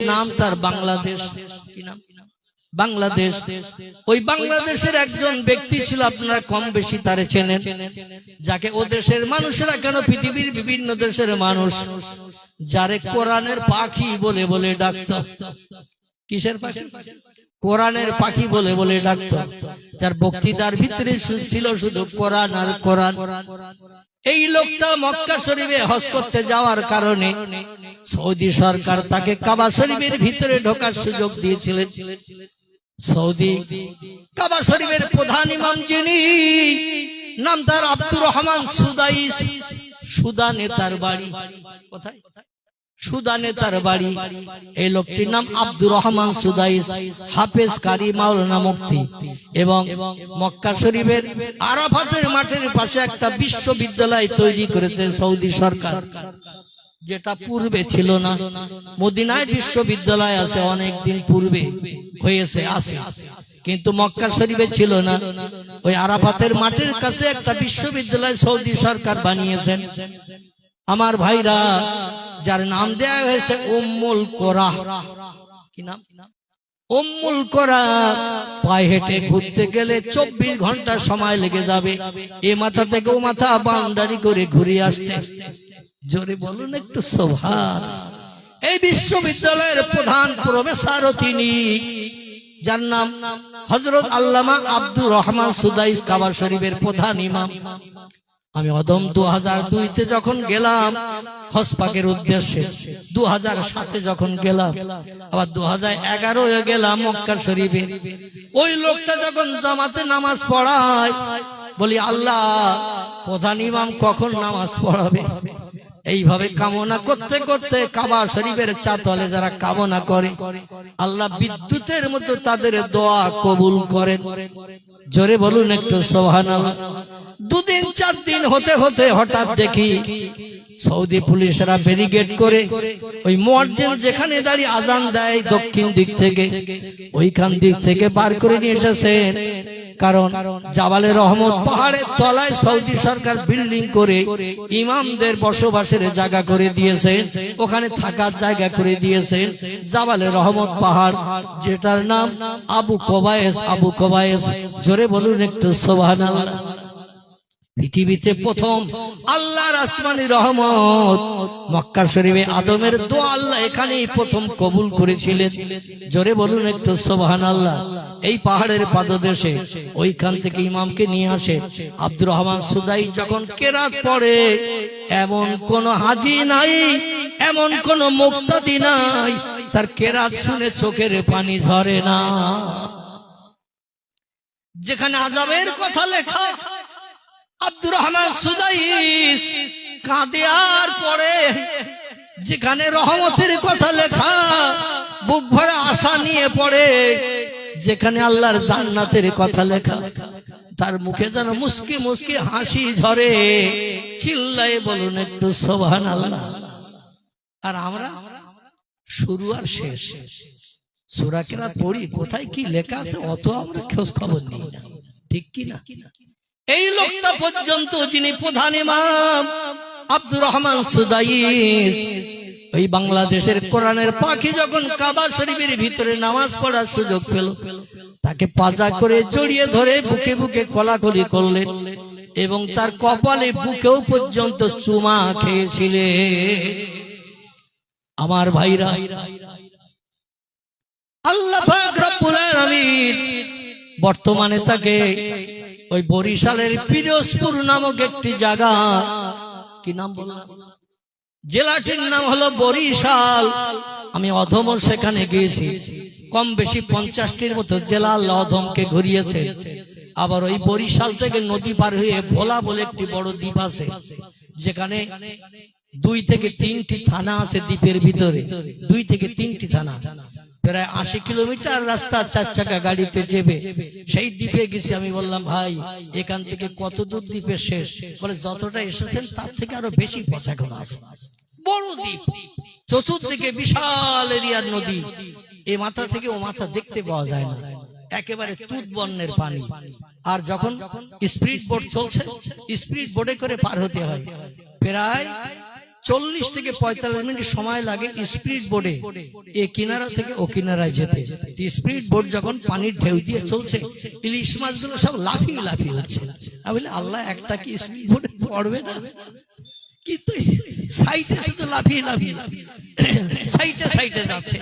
নাম তার বাংলাদেশ। কি নাম? বাংলাদেশ। ওই বাংলাদেশের একজন ব্যক্তি ছিল, আপনারা কম বেশি তারে চেনেন, যাকে ও দেশের মানুষেরা কেন পৃথিবীর বিভিন্ন দেশের মানুষ, যারে কোরআনের পাখি বলে বলে ডাকত। কিসের পাখি? কোরআনের পাখি বলে বলে ডাকত। যার বক্তৃতার ভিতরে ছিল শুধু কোরআন আর কোরআন। এই লোকটা মক্কা শরীফে হজ করতে যাওয়ার কারণে সৌদি সরকার তাকে কাবা শরীফের ভিতরে ঢোকার সুযোগ দিয়েছিলেন। সৌদি কাবা শরীফের প্রধান ইমাম যিনি, নাম তার আব্দুর রহমান সুদাইস। সুদানে তার বাড়ি। কোথায়? সুদানে তার বাড়ি। এই লোকটির নাম আব্দুর রহমান সুদাইস, হাফেজ কারি মাওলানা মুক্তি এবং মক্কা শরীফের আরাফাতের মাঠের পাশে একটা বিশ্ববিদ্যালয় তৈরি করেছে সৌদি সরকার। যেটা পূর্বে ছিল না। মদিনায় বিশ্ববিদ্যালয় আছে অনেক দিন পূর্বে হয়েছে, আছে। কিন্তু মক্কা শরীফে ছিল না। ওই আরাফাতের মাঠের কাছে একটা বিশ্ববিদ্যালয় সৌদি সরকার বানিয়েছেন। আমার ভাইরা, যার নাম দেয়া হয়েছে উম্মুল কোরা। কি নাম? উম্মুল কোরা পায়ে হেঁটে ঘুরতে গেলে চব্বিশ ঘণ্টা সময় লেগে যাবে। এ মাথা থেকে ও মাথা বাউন্ডারি করে ঘুরে আসতে। জোরে বলুন একটু সোভান। এই বিশ্ববিদ্যালয়ের প্রধান প্রফেসরও তিনি, যার নাম হজরত আল্লামা আব্দুর রহমান সুদাইস কাবা শরীফের প্রধান ইমাম। আমি অদম দু হাজার দুইতে যখন গেলাম হসপাকের উদ্দেশ্যে দু হাজার সাতে যখন গেলাম, আবার দু হাজার এগারো গেলাম মক্কা শরীফে। ওই লোকটা যখন জামাতে নামাজ পড়ায়, বলি, আল্লাহ, প্রধান ইমাম কখন নামাজ পড়াবে? এইভাবে কামনা করতে করতে কাবা শরীফের চাতলে যারা কামনা করে আল্লাহ বিদ্যুতের মতো তাদের দোয়া কবুল করেন। জোরে বলুন একটু সোহান দুদিন চার দিন হতে হতে হঠাৎ দেখি সৌদি পুলিশরা ব্যারিকেড করে ওই মুয়াজ্জিন যেখানে দাঁড়িয়ে আজান দেয় দক্ষিণ দিক থেকে ওইখান দিক থেকে বার করে নিয়ে এসেছেন। কারণ জাবালে রহমত পাহাড়ের তলায় সৌদি সরকার বিল্ডিং করে ইমামদের বসবাসের জায়গা করে দিয়েছেন ওখানে থাকার জায়গা করে দিয়েছেন জাবালে রহমত পাহাড় যেটার নাম আবু কবায়েস আবু কবায়েস। জোরে বলুন একটু সোভান পৃথিবীতে প্রথম আল্লাহর আসমানি রহমত। মক্কা শরীফে আদমের দোয়া আল্লাহ এখানেই প্রথম কবুল করেছিলেন। জোরে বলুন একটু সোবাহান আল্লাহ এই পাহাড়ের পাদদেশে, ওইখান থেকে ইমামকে নিয়ে আসে। আব্দুর রহমান সুদাই যখন কেরাত পড়ে, এমন কোন হাজি নাই, এমন কোন মুক্তাদি নাই, তার কেরাত শুনে চোখের পানি ঝরে না। যেখানে আজাবের কথা লেখা, আব্দুর রহমান সুদাইস কাঁদে আর পড়ে। যেখানে রহমতের কথা লেখা, বুক ভরে আশা নিয়ে পড়ে। যেখানে আল্লাহর জান্নাতের কথা লেখা, তার মুখে যেন মুস্কি মুস্কি হাসি ঝরে। চিল্লাই বলুন একটু সোভান আল্লাহ আর আমরা শুরু আর শেষ। সুরাকেরা পড়ি, কোথায় কি লেখা আছে অত আমরা খোঁজ খবর নিই না। ঠিক কি না? এই লোকটা পর্যন্ত যিনি প্রধান ইমাম, আব্দুর রহমান সুদাইস ওই বাংলাদেশের কোরআনের পাখি যখন কাবা শরীফের ভিতরে নামাজ পড়ার সুযোগ পেল, তাকে পাজা করে জড়িয়ে ধরে বুকে বুকে কলাকলি করলেন এবং তার কপালে বুকেও পর্যন্ত চুমা খেয়েছিলে। আমার ভাইরা, আল্লাহ বর্তমানে তাকে ওই বরিশালের পিরোজপুর নামক একটি জায়গা, কি নাম বললাম? জেলাটির নাম হলো বরিশাল। আমি অধম সেখানে গিয়েছি। কম বেশি পঞ্চাশটির মতো জেলা আল্লাহ অধমকে ঘুরিয়েছে। আবার ওই বরিশাল থেকে নদী পার হয়ে ভোলা বলে একটি বড় দ্বীপ আছে। যেখানে দুই থেকে তিনটি থানা আছে দ্বীপের ভিতরে। দুই থেকে তিনটি থানা। প্রায় আশি কিলোমিটার রাস্তা চার চাকা গাড়িতে চেপে। সেই দ্বীপে গেছি আমি, বললাম, ভাই, এখান থেকে কত দূর দ্বীপে শেষ? বলে, যতটা এসেছেন, তার থেকে আরও বেশি পথ এখন আছে। বড় দ্বীপ বিশাল এরিয়ার নদী। এ মাথা থেকে ও মাথা দেখতে পাওয়া যায় না। একেবারে বন্যের পানি। আর যখন চলছে করে পার হতে হয়। প্রায় চল্লিশ থেকে পঁয়তাল্লিশ মিনিট সময় লাগে স্পিড বোর্ডে এ কিনারা থেকে ও কিনারায় যেতে। স্পিড বোর্ড যখন পানির ঢেউ দিয়ে চলছে ইলিশ মাছগুলো সব লাফিয়ে লাফিয়ে আছে আমি বলি আল্লাহ একটা কি স্পিড বোর্ডে পড়বে না? কিন্তু সাইডে শুধু লাফিয়ে লাফিয়ে সাইটে সাইটে যাচ্ছে।